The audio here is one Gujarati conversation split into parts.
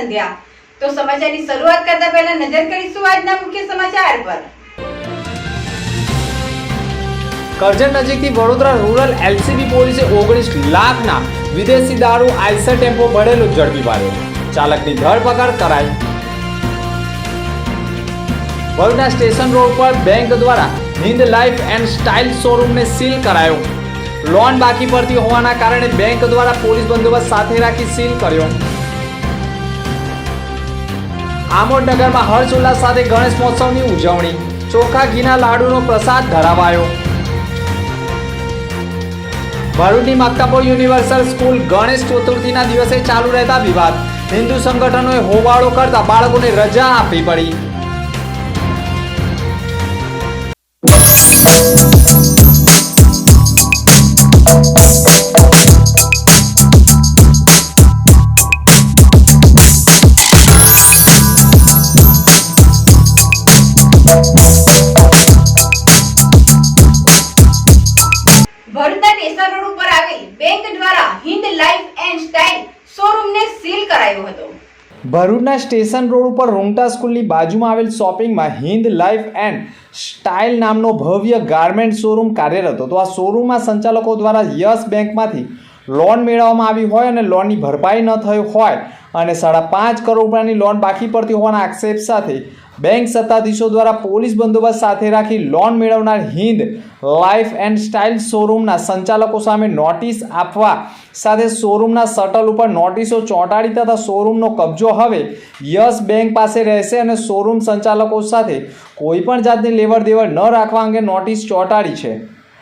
સંધ્યા. તો સમાચારની શરૂઆત કરતા પહેલા નજર કરીશું આજના મુખ્ય સમાચાર પર. કરજણ નજીકથી વડોદરા રૂરલ એલસીબી પોલીસે ઓગણીસ લાખના વિદેશી દારૂ આઈસર ટેમ્પો ભરેલો ઝડપી પાડ્યો. ચાલકની ધરપકડ કરાઈ. ભરૂચના સ્ટેશન રોડ પર બેંક દ્વારા હિન્દ લાઈફ એન્ડ સ્ટાઇલ શોરૂમને સીલ કરાયો. લોન બાકી પડતી હોવાના કારણે બેંક દ્વારા પોલીસ બંદોબસ્ત સાથે રાખી સીલ કર્યો. આમોદ નગરમાં હર્ષ ઉલ્લાસ સાથે ગણેશ મહોત્સવની ઉજવણી. ચોખા, ઘીના લાડુનો પ્રસાદ ધરાવાયો. ભરૂચની મક્કાપોર યુનિવર્સલ સ્કૂલ ગણેશ ચતુર્થીના દિવસે ચાલુ રહેતા વિવાદ. હિન્દુ સંગઠનોએ હોબાળો કરતા બાળકોને રજા આપવી પડી. કરાયો હતો. ભરૂચના સ્ટેશન રોડ ઉપર રોંગટા સ્કૂલની બાજુમાં આવેલ શોપિંગમાં હિન્દ લાઈફ એન્ડ સ્ટાઇલ નામનો ભવ્ય ગાર્મેન્ટ શોરૂમ કાર્યરત હતો. આ શોરૂમમાં સંચાલકો દ્વારા યસ બેંકમાંથી લોન મેળવવામાં આવી હોય અને લોનની ભરપાઈ ન થઈ હોય અને સાડા પાંચ કરોડ રૂપિયાની લોન બાકી પડતી હોવાના આક્ષેપ સાથે બેંક સત્તાધીશો દ્વારા પોલીસ બંદોબસ્ત સાથે રાખી લોન મેળવનાર હિન્દ લાઈફ એન્ડ સ્ટાઇલ શોરૂમના સંચાલકો સામે નોટિસ આપવા સાથે શોરૂમના શટલ ઉપર નોટિસો ચોંટાડી તથા શોરૂમનો કબજો હવે યસ બેંક પાસે રહેશે અને શોરૂમ સંચાલકો સાથે કોઈપણ જાતની લેવડ દેવડ ન રાખવા અંગે નોટિસ ચોંટાડી છે.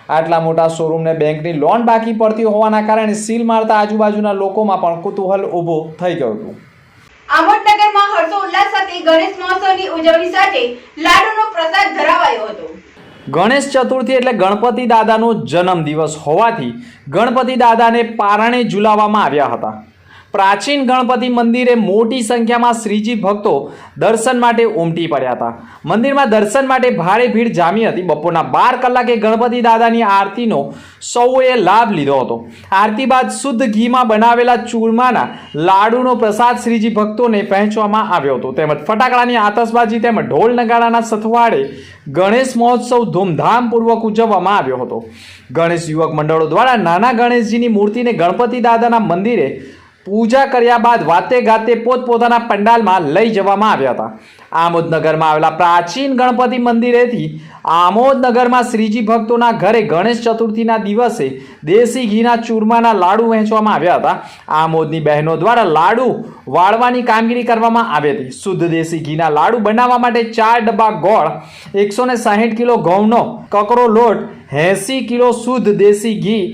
આટલા મોટા શોરૂમને બેંકની લોન બાકી પડતી હોવાના કારણે સીલ મારતા આજુબાજુના લોકોમાં પણ કુતૂહલ ઊભો થઈ ગયો હતો. આમોદનગરમાં હર્ષોલ્લાસ સાથે ગણેશ મહોત્સવની ઉજવણી સાથે લાડુનો પ્રસાદ ધરાવાયો હતો. ગણેશ ચતુર્થી એટલે ગણપતિ દાદાનો જન્મ દિવસ હોવાથી ગણપતિ દાદાને પારણે ઝુલાવવામાં આવ્યા હતા. પ્રાચીન ગણપતિ મંદિરે મોટી સંખ્યામાં શ્રીજી ભક્તો દર્શન માટે ઉમટી પડ્યા હતા. મંદિરમાં દર્શન માટે ભારે ભીડ જામી હતી. બપોરના બાર કલાકે ગણપતિ દાદાની આરતીનો સૌએ લાભ લીધો હતો. આરતી બાદ શુદ્ધ ઘીમાં બનાવેલા ચૂરમાના લાડુનો પ્રસાદ શ્રીજી ભક્તોને પહેંચવામાં આવ્યો હતો. તેમજ ફટાકડાની આતશબાજી તેમજ ઢોલ નગાડાના સથવાડે ગણેશ મહોત્સવ ધૂમધામપૂર્વક ઉજવવામાં આવ્યો હતો. ગણેશ યુવક મંડળો દ્વારા નાના ગણેશજીની મૂર્તિને ગણપતિ દાદાના મંદિરે પૂજા કર્યા બાદ વાતે ગાતે પોતપોતાના પંડાલમાં લઈ જવામાં આવ્યા હતા. આમોદનગરમાં આવેલા પ્રાચીન ગણપતિ મંદિરેથી આમોદનગરમાં શ્રીજી ભક્તોના ઘરે ગણેશ ચતુર્થીના દિવસે દેશી ઘીના ચૂરમાના લાડુ વહેંચવામાં આવ્યા હતા. આમોદની બહેનો દ્વારા લાડુ વાળવાની કામગીરી કરવામાં આવી હતી. શુદ્ધ દેશી ઘીના લાડુ બનાવવા માટે ચાર ડબ્બા ગોળ, એકસો સાહીઠ કિલો ઘઉંનો કકરો લોટ, એંસી કિલો શુદ્ધ દેશી ઘી,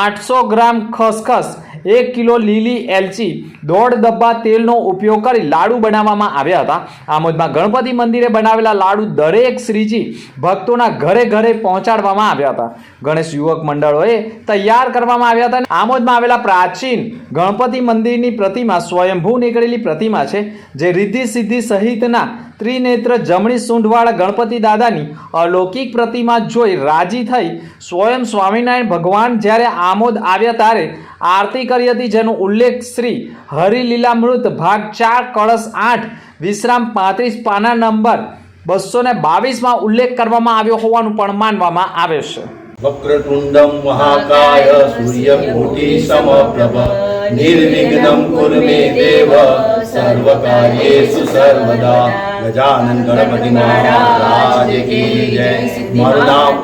આઠસો ગ્રામ ખસખસ એક કિલો લીલી એલચી, દોઢ ડબ્બા તેલનો ઉપયોગ કરી લાડુ બનાવવામાં આવ્યા હતા. આમોદમાં ગણપતિ મંદિરે બનાવેલા લાડુ દરેક શ્રીજી ભક્તોના ઘરે ઘરે પહોંચાડવામાં આવ્યા હતા. ગણેશ યુવક મંડળોએ તૈયાર કરવામાં આવ્યા હતા. આમોદમાં આવેલા પ્રાચીન ગણપતિ મંદિરની પ્રતિમા સ્વયંભૂ નીકળેલી પ્રતિમા છે, જે રિદ્ધિ સિદ્ધિ સહિતના ત્રિનેત્ર જમણી સૂંઢવાળા ગણપતિ દાદાની અલૌકિક પ્રતિમા જોઈ રાજી થઈ સ્વયં સ્વામિનારાયણ ભગવાન જ્યારે આમોદ આવ્યા ત્યારે આરતી કરી હતી, જેનો ઉલ્લેખ શ્રી હરિલીલામૃત ભાગ ચાર, કળશ આઠ, વિશ્રામ પાંત્રીસ, પાના નંબર બસો ને બાવીસમાં ઉલ્લેખ કરવામાં આવ્યો હોવાનું પણ માનવામાં આવે છે. વક્રતુંડમ મહાકાય સૂર્યકોટિ સમપ્રભ. નિર્વિઘ્નમ મે દેવ સર્વકાર્યેષુ સર્વદા ગજાનન ગણપતિ મહારાજ કી જય મારું નામ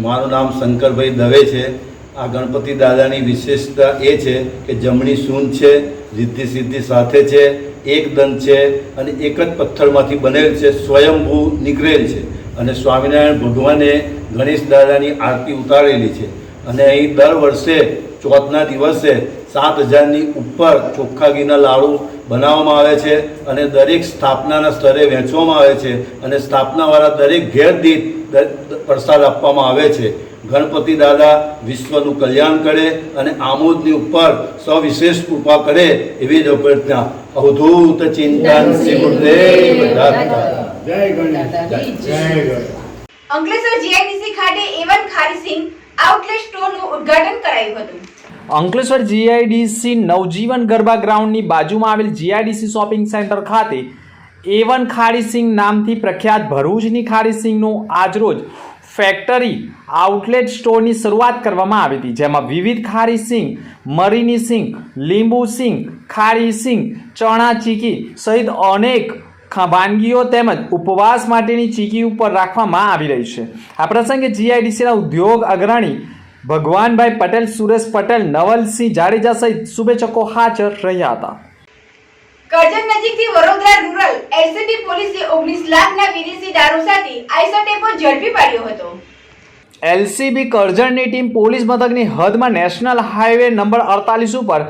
મારું નામ શંકરભાઈ દવે છે આ ગણપતિ દાદાની વિશેષતા એ છે કે જમણી સૂન છે, રિદ્ધિ સિદ્ધિ સાથે છે, એક દંત છે અને એક જ પથ્થરમાંથી બનેલ છે, સ્વયંભૂ નીકળેલ છે. અને સ્વામિનારાયણ ભગવાને ગણેશ દાદાની આરતી ઉતારેલી છે. અને અહીં દર વર્ષે, ચોથના દિવસે સાત હજારની ઉપર ચોખ્ખા ઘીના લાડુ બનાવવામાં આવે છે અને દરેક સ્થાપનાના સ્તરે વહેંચવામાં આવે છે અને સ્થાપનાવાળા દરેક ઘેર દીઠ પ્રસાદ આપવામાં આવે છે. ગણપતિ દાદા વિશ્વનું કલ્યાણ કરે અને આમોદની ઉપર સવિશેષ કૃપા કરે એવી જ અભ્યર્થના. અવધૂત ચિંતન શ્રી ગુરુદેવ જય ગણેશ. જય. ગણેશ. અંકલેશ્વર જીઆઈડીસી ખાતે એવન ખારીસિંગ આઉટલેટ સ્ટોરનું ઉદ્ઘાટન કરાયું હતું. અંકલેશ્વર જીઆઈડીસી નવજીવન ગરબા ગ્રાઉન્ડની બાજુમાં આવેલ જીઆઈડીસી શોપિંગ સેન્ટર ખાતે એવન ખાડીસિંગ નામથી પ્રખ્યાત ભરૂચની ખાડીસિંગનું આજરોજ ફેક્ટરી આઉટલેટ સ્ટોરની શરૂઆત કરવામાં આવી હતી, જેમાં વિવિધ ખારી સિંગ મરીની સિંગ લીંબુ સિંગ ખારી સિંગ ચણા ચીકી સહિત અનેક વાનગીઓ તેમજ ઉપવાસ માટેની ચીકી ઉપર રાખવામાં આવી રહી છે. આ પ્રસંગે જીઆઈડીસીના ઉદ્યોગ અગ્રણી ભગવાનભાઈ પટેલ સુરેશ પટેલ નવલસિંહ જાડેજા સહિત શુભેચ્છકો હાજર રહ્યા હતા. કરજણ નજીકથી વડોદરા રૂરલ એલસીબી પોલીસે 19 લાખના વિદેશી દારૂ સાથે આઈસર ઝડપી પાડ્યો હતો. એલસીબી કરજણની ટીમ પોલીસ મથકની હદમાં નેશનલ હાઈવે નંબર અડતાલીસ ઉપર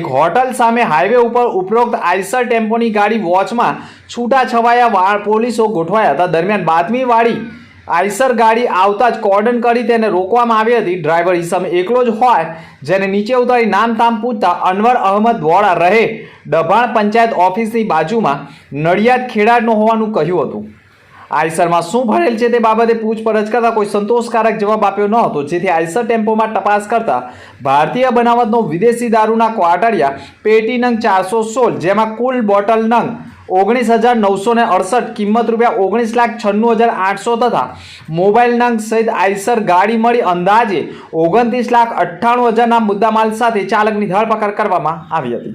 એક હોટલ સામે હાઈવે ઉપર ઉપરોક્ત આઈસર ટેમ્પોની ગાડી વોચમાં છૂટા છવાયા વાળ પોલીસો ગોઠવાયા હતા. દરમિયાન બાતમીવાળી આઈસર ગાડી આવતા જ કોર્ડન કરી તેને રોકવામાં આવી હતી. ડ્રાઈવર ઈસમ એકલો જ હોય, જેને નીચે ઉતારી નામ તામ પૂછતા અનવર અહમદ વોળા રહે. ડભાણ પંચાયત ઓફિસની બાજુમાં નડિયાદ ખેડાડનો હોવાનું કહ્યું હતું. આઈસરમાં શું ભરેલ છે તે બાબતે પૂછપરછ કરતા કોઈ સંતોષકારક જવાબ આપ્યો ન હતો. જેથી આઈસર ટેમ્પોમાં તપાસ કરતા ભારતીય બનાવટનો વિદેશી દારૂના ક્વાટડિયા પેટી નંગ ચારસો સોળ, જેમાં કુલ બોટલ નંગ ઓગણીસ હજાર નવસો ને અડસઠ, કિંમત રૂપિયા ઓગણીસ લાખ છન્નું હજાર આઠસો તથા મોબાઈલ નંગ સહિત આઈસર ગાડી મળી અંદાજે ઓગણત્રીસ લાખ અઠ્ઠાણું હજારના મુદ્દામાલ સાથે ચાલકની ધરપકડ કરવામાં આવી હતી.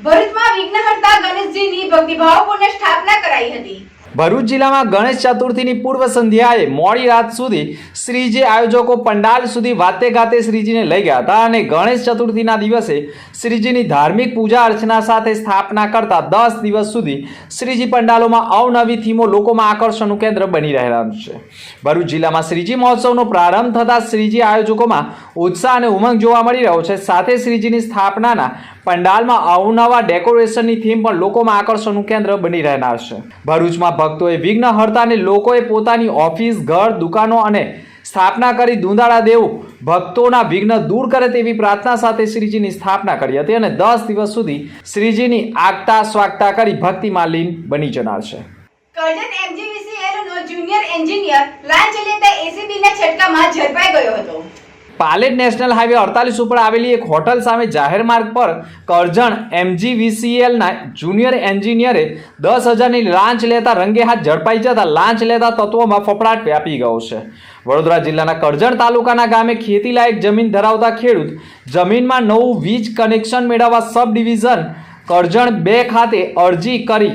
ભરૂચમાં વિઘ્નહર્તા ગણેશજીની ભક્તિભાવપૂર્ણ સ્થાપના કરાઈ હતી. ભરૂચ જિલ્લામાં ગણેશ ચતુર્થીની પૂર્વ સંધ્યાએ મોડી રાત સુધી શ્રીજી આયોજકો પંડાલ સુધી વાતે ગાતે શ્રીજીને લઈ ગયા હતા અને ગણેશ ચતુર્થીના દિવસે શ્રીજીની ધાર્મિક પૂજા અર્ચના સાથે સ્થાપના કરતા દસ દિવસ સુધી શ્રીજી પંડાલોમાં અવનવી થીમો લોકોમાં આકર્ષણનું કેન્દ્ર બની રહેલા છે. ભરૂચ જિલ્લામાં શ્રીજી મહોત્સવનો પ્રારંભ થતાં શ્રીજી આયોજકોમાં ઉત્સાહ અને ઉમંગ જોવા મળી રહ્યો છે. સાથે શ્રીજીની સ્થાપનાના પંડાલમાં અવનવા ડેકોરેશનની થીમ પણ લોકોમાં આકર્ષણનું કેન્દ્ર બની રહેનાર છે. ભરૂચમાં ભક્તોએ વિઘ્ન હરતા લોકોએ પોતાની ઓફિસ, ઘર, દુકાનો અને સ્થાપના કરી દુંદાળા દેવું ભક્તોના વિઘ્ન દૂર કરે તેવી પ્રાર્થના સાથે શ્રીજીની સ્થાપના કરી હતી અને દસ દિવસ સુધી શ્રીજીની આગતા સ્વાગતા કરી ભક્તિમાં લીન બની જનાર છે. કરજણ એમજીવીસીએલ નો જુનિયર એન્જિનિયર લાંચ લેતા એસીબીના છટકામાં ઝડપાઈ ગયો હતો. પાલેટ નેશનલ હાઈવે અડતાલીસ ઉપર આવેલી એક હોટલ સામે જાહેર માર્ગ પર કરજણ એમજીવીસીએલના જુનિયર એન્જિનિયરે દસ હજારની લાંચ લેતા રંગે હાથ ઝડપાઈ જતા લાંચ લેતા તત્વોમાં ફફડાટ વ્યાપી ગયો છે. વડોદરા જિલ્લાના કરજણ તાલુકાના ગામે ખેતીલાયક જમીન ધરાવતા ખેડૂત જમીનમાં નવું વીજ કનેક્શન મેળવવા સબ ડિવિઝન કરજણ બે ખાતે અરજી કરી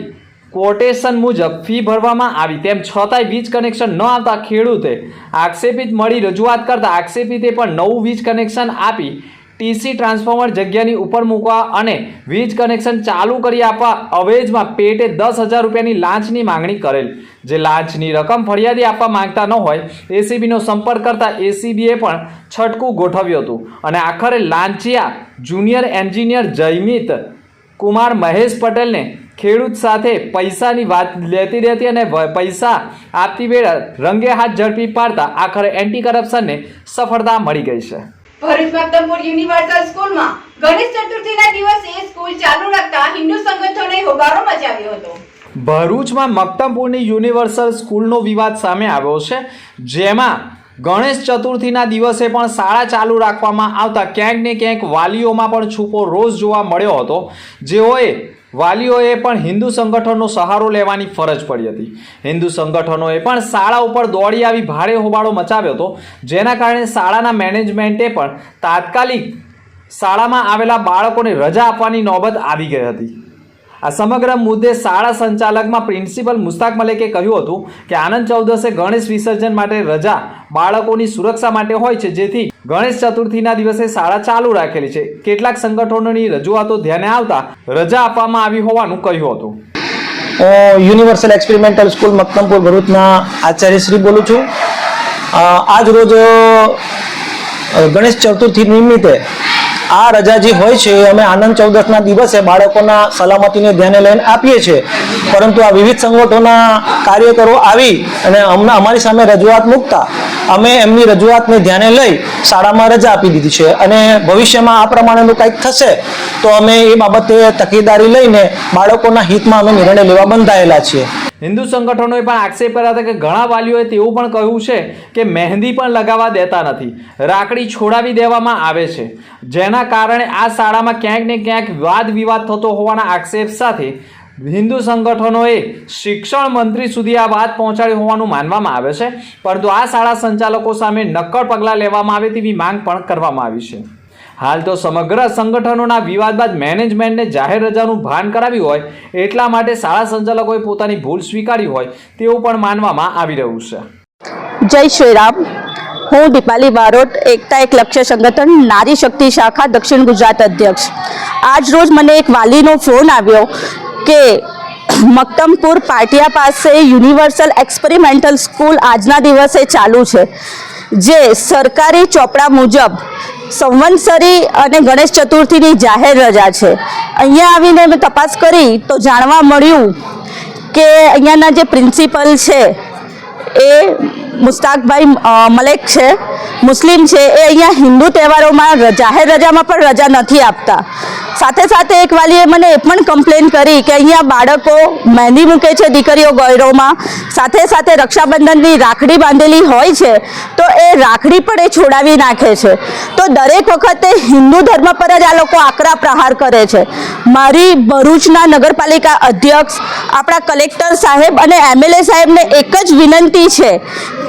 કોટેશન મુજબ ફી ભરવામાં આવી તેમ છતાંય વીજ કનેક્શન ન આવતા ખેડૂતે આક્ષેપિત મળી રજૂઆત કરતા આક્ષેપિતે પણ નવું વીજ કનેક્શન આપી ટીસી ટ્રાન્સફોર્મર જગ્યાની ઉપર મૂકવા અને વીજ કનેક્શન ચાલુ કરી આપવા અવેજમાં પેટે દસ હજાર રૂપિયાની લાંચની માંગણી કરેલ. જે લાંચની રકમ ફરિયાદી આપવા માંગતા ન હોય, એસીબીનો સંપર્ક કરતા એસીબીએ પણ છટકું ગોઠવ્યું હતું. અને આખરે લાંચિયા જુનિયર એન્જિનિયર જયમિત કુમાર મહેશ પટેલને ખેડૂત સાથે પૈસાની વાત લેતી રહેતી અને પૈસા આપતી વેળા રંગે હાથ ઝડપી પાડતા આખરે એન્ટી કરપ્શનને સફળતા મળી ગઈ છે. ભરૂચ મક્તમપુર યુનિવર્સલ સ્કૂલમાં ગણેશ ચતુર્થીના દિવસે સ્કૂલ ચાલુ રાખતા હિન્દુ સંગઠનોએ હોબાળો મચાવ્યો હતો. ભરૂચમાં મક્તમપુરની યુનિવર્સલ સ્કૂલનો વિવાદ સામે આવ્યો છે જેમાં ગણેશ ચતુર્થીના દિવસે પણ શાળા ચાલુ રાખવામાં આવતા ક્યાંક ને ક્યાંક વાલીઓમાં પણ છૂપો રોષ જોવા મળ્યો હતો. જેઓએ વાલીઓએ પણ હિન્દુ સંગઠનનો સહારો લેવાની ફરજ પડી હતી. હિન્દુ સંગઠનોએ પણ શાળા ઉપર દોડી આવી ભારે હોબાળો મચાવ્યો હતો. જેના કારણે શાળાના મેનેજમેન્ટે પણ તાત્કાલિક શાળામાં આવેલા બાળકોને રજા આપવાની નોબત આવી ગઈ હતી. આ સમગ્ર મુદ્દે શાળા સંચાલકમાં પ્રિન્સિપલ મુસ્તાક મલેકે કહ્યું હતું કે આનંદ ચૌદસે ગણેશ વિસર્જન માટે રજા બાળકોની સુરક્ષા માટે હોય છે, જેથી ગણેશ ચતુર્થીના દિવસે શાળા ચાલુ રાખેલી છે. કેટલાક સંગઠનોની રજૂઆતો ધ્યાને આવતા રજા આપવામાં આવી હોવાનું કહ્યું હતું. યુનિવર્સલ એક્સપેરિમેન્ટલ સ્કૂલ મક્તમપુર ભરૂચના આચાર્ય શ્રી બોલું છું. આજ રોજ ગણેશ ચતુર્થી નિમિત્તે આ રજા જે હોય છે, અમે આનંદ ચૌદસના દિવસે બાળકોના સલામતીને ધ્યાને લઈને આપીએ છીએ. પરંતુ આ વિવિધ સંગઠનોના કાર્યકરો આવી અને અમને અમારી સામે રજૂઆત મૂકતા અમે એમની રજૂઆતને ધ્યાને લઈ શાળામાં રજા આપી દીધી છે. અને ભવિષ્યમાં આ પ્રમાણેનું કંઈક થશે, તો અમે એ બાબતે તકેદારી લઈને બાળકોના હિતમાં અમે નિર્ણય લેવા બંધાયેલા છીએ. હિન્દુ સંગઠનોએ પણ આક્ષેપ કર્યા હતા કે ઘણા વાલીઓએ તેવું પણ કહ્યું છે કે મહેંદી પણ લગાવવા દેતા નથી, રાખડી છોડાવી દેવામાં આવે છે. જેના કારણે આ શાળામાં ક્યાંક ને ક્યાંક વાદ વિવાદ થતો હોવાના આક્ષેપ સાથે હિન્દુ સંગઠનોએ શિક્ષણ મંત્રી સુધી આ વાત પહોંચાડી હોવાનું માનવામાં આવે છે. પરંતુ આ શાળા સંચાલકો સામે નક્કર પગલાં લેવામાં આવે તેવી માંગ પણ કરવામાં આવી છે. હાલ તો સમગ્ર સંગઠનોના વિવાદ બાદ મેનેજમેન્ટને જાહેર રજાનું ભાન કરાવ્યું હોય, એટલા માટે શાળા સંચાલકોએ પોતાની ભૂલ સ્વીકારી હોય તેવું પણ માનવામાં આવી રહ્યું છે. જય શ્રી રામ હું દીપાલી બારોટ, એકતા એક લક્ષ્ય સંગઠન, નારી શક્તિ શાખા દક્ષિણ ગુજરાત અધ્યક્ષ. આજ રોજ મને એક વાલીનો ફોન આવ્યો કે મક્તમપુર પાટિયા પાસે યુનિવર્સલ એક્સપેરિમેન્ટલ સ્કૂલ આજના દિવસે ચાલુ છે, જે સરકારી ચોપડા મુજબ સંવત્સરી અને ગણેશ ચતુર્થીની જાહેર રજા છે. અહીંયા આવીને મેં તપાસ કરી તો જાણવા મળ્યું કે અહીંયાના જે પ્રિન્સિપલ છે એ મુસ્તાકભાઈ મલેક છે, મુસ્લિમ છે, એ અહીંયા હિન્દુ તહેવારોમાં જાહેર રજામાં પણ રજા નથી આપતા. સાથે સાથે એક વાલીએ મને એ પણ કમ્પ્લેન કરી કે અહીંયા બાળકો મહેંદી મૂકે છે દીકરીઓ ગોયરોમાં. સાથે સાથે રક્ષાબંધનની રાખડી બાંધેલી હોય છે, તો એ રાખડી પણ એ છોડાવી નાખે છે. તો દરેક વખતે હિન્દુ ધર્મ પર જ આ લોકો આકરા પ્રહાર કરે છે. મારી ભરૂચના નગરપાલિકા અધ્યક્ષ, આપણા કલેક્ટર સાહેબ અને એમએલએ સાહેબને એક જ વિનંતી છે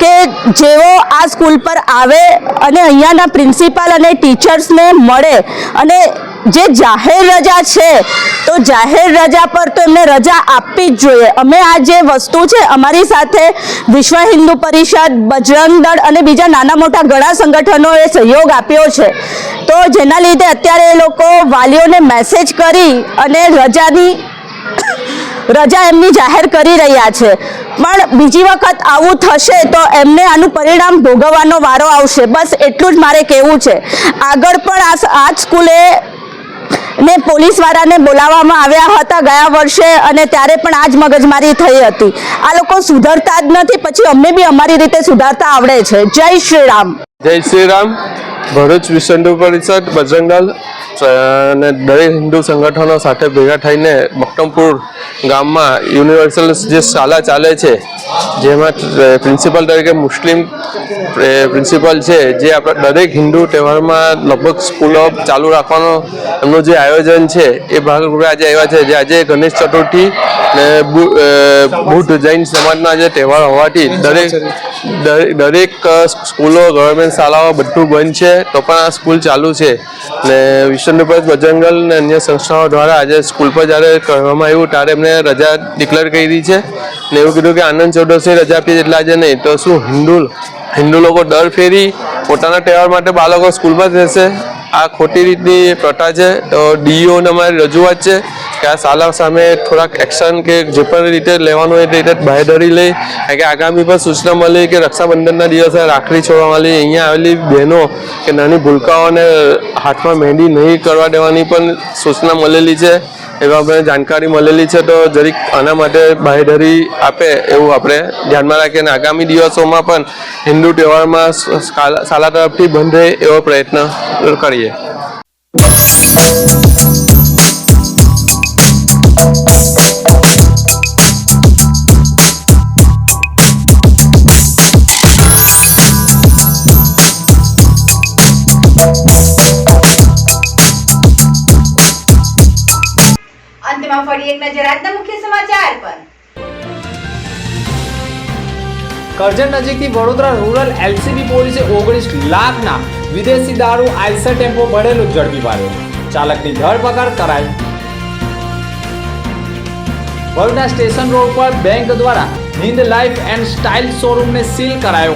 કે જેઓ આ સ્કૂલ પર આવે અને અહીંયાના પ્રિન્સિપાલ અને ટીચર્સને મળે અને જે જાહેર રજા છે, તો જાહેર રજા પર તો એમને રજા આપવી જ જોઈએ. અમે આ જે વસ્તુ છે, અમારી સાથે વિશ્વ હિન્દુ પરિષદ, બજરંગ દળ અને બીજા નાના મોટા ઘણા સંગઠનોએ સહયોગ આપ્યો છે. તો જેના લીધે અત્યારે એ લોકો વાલીઓને મેસેજ કરી અને રજાની રજા એમની જાહેર કરી રહ્યા છે. પણ બીજી વખત આવું થશે તો એમને આનું પરિણામ ભોગવવાનો વારો આવશે. બસ એટલું જ મારે કહેવું છે. આગળ પણ આ આ સ્કૂલે ને પોલીસવાળાને બોલાવવામાં આવ્યા હતા ગયા વર્ષે અને ત્યારે પણ આ જ મગજમારી થઈ હતી. આ લોકો સુધરતા જ નથી. પછી અમને બી અમારી રીતે સુધારતા આવડે છે. જય શ્રી રામ. જય શ્રી રામ. ભરૂચ વિશ્વ પરિષદ બજરંગ અને દરેક હિન્દુ સંગઠનો સાથે ભેગા થઈને મક્તમપુર ગામમાં યુનિવર્સલ જે શાળા ચાલે છે, જેમાં પ્રિન્સિપલ તરીકે મુસ્લિમ પ્રિન્સિપલ છે, જે આપણા દરેક હિન્દુ તહેવારમાં લગભગ સ્કૂલો ચાલુ રાખવાનો એમનું જે આયોજન છે, એ ભાગરૂપે આજે આવ્યા છે. જે આજે ગણેશ ચતુર્થી ને બુદ્ધ જૈન સમાજના જે તહેવાર હોવાથી દરેક- દરેક સ્કૂલો, ગવર્મેન્ટ શાળાઓ બધું બંધ છે. તો પણ આ સ્કૂલ ચાલુ છે. ને વિષ્ણુપત બજંગલ ને અન્ય સંસ્થાઓ દ્વારા આજે સ્કૂલ પર જ્યારે કહેવામાં આવ્યું, ત્યારે એમને રજા ડિક્લેર કરી છે. ને એવું કીધું કે આનંદ ચૌદસની રજા આપીએ એટલે આજે નહીં, તો શું હિન્દુ હિન્દુ લોકો દર ફેરી પોતાના તહેવાર માટે બાળકો સ્કૂલમાં જ રહેશે. આ ખોટી રીતની પ્રથા છે, તો ડીઓને અમારી રજૂઆત છે. કે આ શાળા સામે થોડાક એક્શન કે જે પણ રીતે લેવાનું હોય તે રીતે બાહેધરી લઈ કે આગામી પણ સૂચના મળી કે રક્ષાબંધનના દિવસે રાખડી છોડવા મળી અહીંયા આવેલી બહેનો કે નાની ભૂલકાઓને હાથમાં મહેંદી નહીં કરવા દેવાની પણ સૂચના મળેલી છે. એવા આપણે જાણકારી મળેલી છે તો જરીક આના માટે બાહેધરી આપે એવું આપણે ધ્યાનમાં રાખીએ અને આગામી દિવસોમાં પણ હિન્દુ તહેવારમાં શાળા તરફથી બંધ રહે એવો પ્રયત્ન કરીએ. અંતમાં ફરી નજીકથી વડોદરા રૂરલ એલસીબી પોલીસે ઓગણીસ લાખના વિદેશી દારૂ આઈસર ટેમ્પો ભરેલો ઝડપી ચાલકની ધરપકડ કરાઈ. ભરૂચના સ્ટેશન રોડ પર બેંક દ્વારા હિન્દ લાઈફ એન્ડ સ્ટાઇલ શોરૂમને સીલ કરાયો.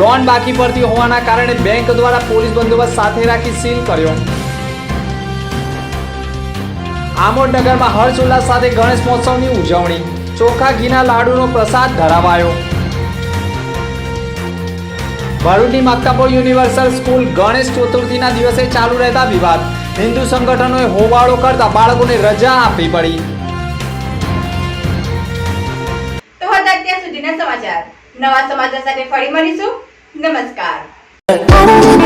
લોન બાકી પડતી હોવાના કારણે બેંક દ્વારા પોલીસ બંદોબસ્ત સાથે રાખી સીલ કર્યો. આમોદનગરમાં હર્ષોલ્લાસ સાથે ગણેશ મહોત્સવની ઉજવણી. ચોખા, ઘીના લાડુનો પ્રસાદ ધરાવાયો. ભરૂચની મક્કાપોર યુનિવર્સલ સ્કૂલ ગણેશ ચતુર્થીના દિવસે ચાલુ રહેતા વિવાદ. હિન્દુ સંગઠનોએ હોબાળો કરતા બાળકોને રજા આપવી પડી. તો હતા સુધીના સમાચાર. નવા સમાચાર સાથે ફરી મળીશું. નમસ્કાર.